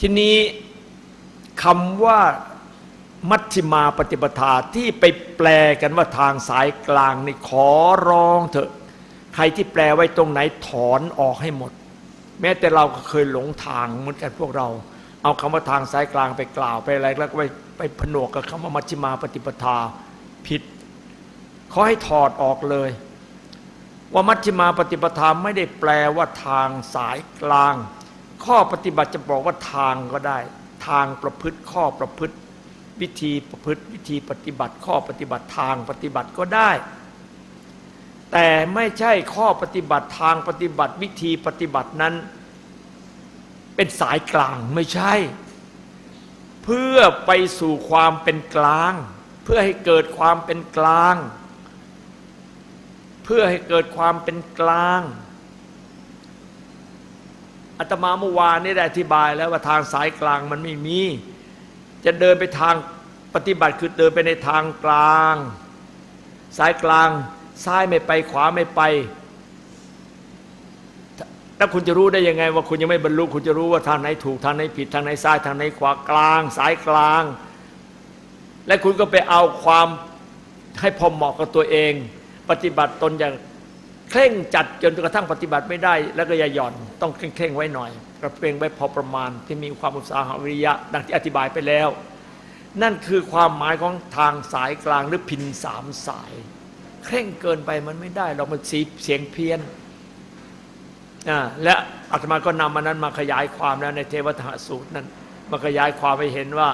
ทีนี้คำว่ามัชฌิมาปฏิปทาที่ไปแปลกันว่าทางสายกลางนี่ขอร้องเถอะ ใครที่แปลไว้ตรงไหนถอนออกให้หมด แม้แต่เราก็เคยหลงทางเหมือนกันพวกเรา เอาคำว่าทางสายกลางไปกล่าวไปอะไรแล้วก็ไปไปผนวกกับคำว่ามัชฌิมาปฏิปทาผิดขอให้ถอดออกเลย ว่ามัชฌิมาปฏิปทาไม่ได้แปลว่าทางสายกลาง ข้อปฏิบัติจะบอกว่าทางก็ได้ ทางประพฤติข้อประพฤติ วิธีประพฤติวิธีปฏิบัติ ข้อปฏิบัติทางปฏิบัติก็ได้ แต่ไม่ใช่ข้อปฏิบัติทางปฏิบัติวิธีปฏิบัตินั้น เป็นสายกลางไม่ใช่ เพื่อไปสู่ความเป็นกลาง เพื่อให้เกิดความเป็นกลาง เพื่อให้เกิดความเป็นกลาง อาตมาเมื่อวานนี้ได้อธิบายแล้วว่าทางสายกลางมันไม่มี จะเดินไปทางปฏิบัติคือเดินไปในทางกลาง สายกลางซ้ายไม่ไปขวาไม่ไปแล้วคุณจะรู้ได้ยังไง ว่าคุณยังไม่บรรลุคุณจะรู้ว่าทางไหนถูกทางไหนผิดทางไหนซ้ายทางไหนขวากลาง สายกลาง และคุณก็ไปเอาความให้พอเหมาะกับตัวเอง ปฏิบัติตนอย่าง เคร่งจัดจนกระทั่งปฏิบัติไม่ได้ แล้วก็อย่าหย่อนต้องเคร่งๆไว้หน่อยกระเพงไว้พอประมาณที่มีความอุตสาหะวิริยะ ดังที่อธิบายไปแล้ว นั่นคือความหมายของทางสายกลางหรือพินสามสาย เคร่งเกินไปมันไม่ได้เรามันสีเสียงเพี้ยนอ่าและอาตมาก็นำมันนั้นมาขยายความแล้วในเทวทหสูตรนั้นมาขยายความไปเห็นว่า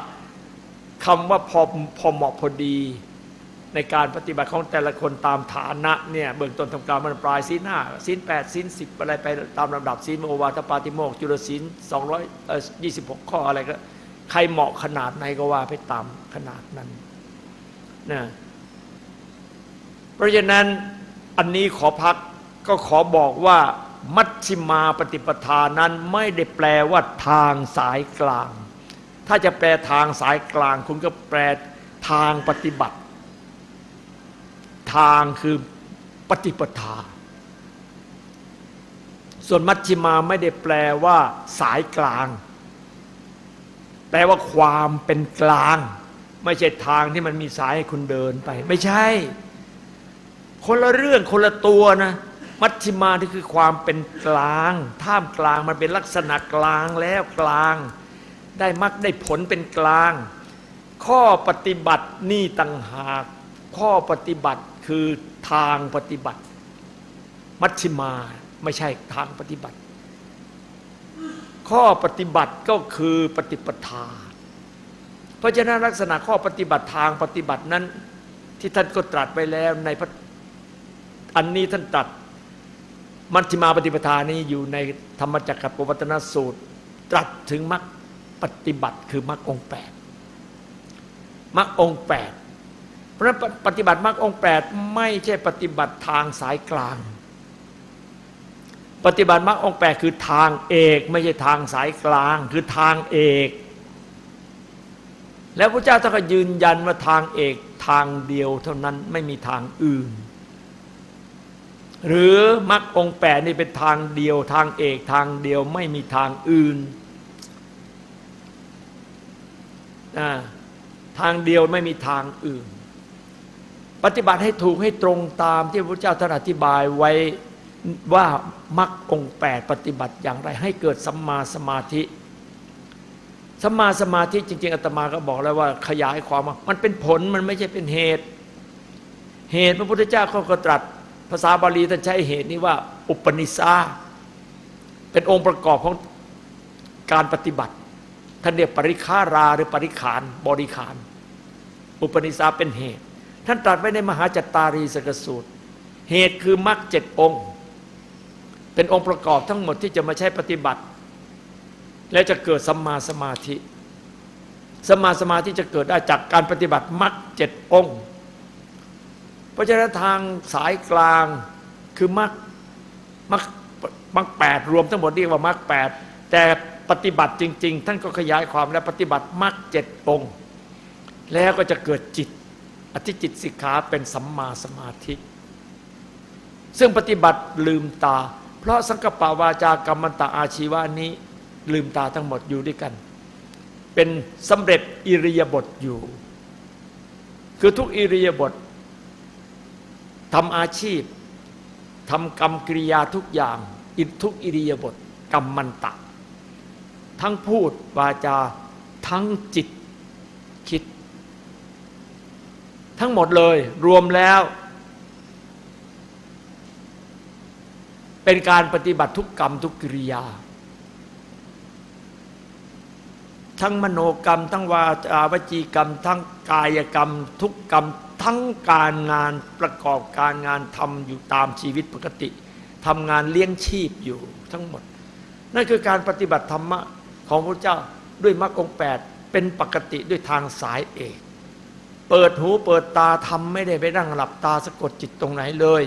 คำว่าพอพอเหมาะพอดี ในการปฏิบัติของแต่ละคนตามฐานะเนี่ยเบื้องต้นทำการมันปลายศีลห้าศีลแปดศีลสิบอะไรไปตามลำดับศีลโอวาทปาติโมกจุลศีลสองร้อยยี่สิบหกข้ออะไรก็ใครเหมาะขนาดไหนก็ว่าไปตามขนาดนั้นนะเพราะฉะนั้นอันนี้ขอพักก็ขอบอกว่ามัชฌิมาปฏิปทานั้นไม่ได้แปลว่าทางสายกลาง ถ้าจะแปลทางสายกลาง คุณก็แปลทางปฏิบัติ ทางคือปฏิปทา ส่วนมัชฌิมาไม่ได้แปลว่าสายกลาง แปลว่าความเป็นกลาง ไม่ใช่ทางที่มันมีสายให้คุณเดินไป ไม่ใช่ คนละเรื่องคนละตัวนะ มัชฌิมาที่คือความเป็นกลาง ท่ามกลางมันเป็นลักษณะกลางแล้วกลาง ได้มักได้ผลเป็นกลาง ข้อปฏิบัตินี่ต่างหากข้อปฏิบัติ คือทางปฏิบัติ มัชฌิมาไม่ใช่ทางปฏิบัติ ข้อปฏิบัติก็คือปฏิปทา เพราะฉะนั้นลักษณะข้อปฏิบัติทางปฏิบัตินั้น ที่ท่านก็ตรัสไปแล้วในอันนี้ท่านตรัสมัชฌิมาปฏิปทานี้อยู่ในธรรมจักรปวัตนสูตร ตรัสถึงมรรคปฏิบัติคือมรรคองแปดมรรคองแปด เพราะฉะนั้นปฏิบัติมรรคองค์แปดไม่ใช่ปฏิบัติทางสายกลาง ปฏิบัติมรรคองค์แปดคือทางเอกไม่ใช่ทางสายกลาง คือทางเอก แล้วพระเจ้าท่านก็ยืนยันว่าทางเอกทางเดียวเท่านั้นไม่มีทางอื่น หรือมรรคองค์แปดนี่เป็นทางเดียวทางเอกทางเดียวไม่มีทางอื่นทางเดียวไม่มีทางอื่น ปฏิบัติให้ถูกให้ตรงตามที่พระเจ้าท่านอธิบายไว้ว่ามรรคองแปดปฏิบัติอย่างไร ให้เกิดสัมมาสมาธิสัมมาสมาธิจริง ๆอาตมาก็บอกแล้วว่าขยายความว่ามันเป็นผลมันไม่ใช่เป็นเหตุ เหตุพระพุทธเจ้าเขาก็ตรัส ภาษาบาลีท่านใช้เหตุนี้ว่า อุปนิสาเป็นองค์ประกอบของการปฏิบัติท่านเรียกปริคาราหรือปริขานบริขาร อุปนิสาเป็นเหตุ ท่านตรัสไว้ในมหาจัตตารีสกสูตร เหตุคือมรรคเจ็ดองค์ เป็นองค์ประกอบทั้งหมดที่จะมาใช้ปฏิบัติ และจะเกิดสัมมาสมาธิสัมมาสมาธิจะเกิดได้จากการปฏิบัติมรรคเจ็ดองค์ เพราะฉะนั้นทางสายกลางคือมรรคมรรคมรรคแปดรวมทั้งหมดเรียกว่ามรรคแปดแต่ปฏิบัติจริง ๆ ท่านก็ขยายความและปฏิบัติมรรคเจ็ดองค์ แล้วก็จะเกิดจิต อธิจิตสิกขาเป็นสัมมาสมาธิ ซึ่งปฏิบัติลืมตา เพราะสังกปาวาจากรรมันตาอาชีวานี้ ลืมตาทั้งหมดอยู่ด้วยกัน เป็นสำเร็จอิริยาบถอยู่ คือทุกอิริยาบถทำอาชีพทำกรรมกริยาทุกอย่างอิทุกอิริยาบถกรรมมันตะ ทั้งพูดวาจาทั้งจิตคิด ทั้งหมดเลย รวมแล้ว เป็นการปฏิบัติทุกกรรมทุกกิริยา ทั้งมโนกรรม ทั้งวาจาวจีกรรม ทั้งกายกรรม ทุกกรรม ทั้งการงานประกอบการงานทำอยู่ตามชีวิตปกติทำงานเลี้ยงชีพอยู่ทั้งหมด นั่นคือการปฏิบัติธรรมะของพระเจ้าด้วยมรรคองแปดเป็นปกติด้วยทางสายเอก เปิดหูเปิดตาทำไม่ได้ไปนั่งหลับตาสะกดจิตตรงไหนเลย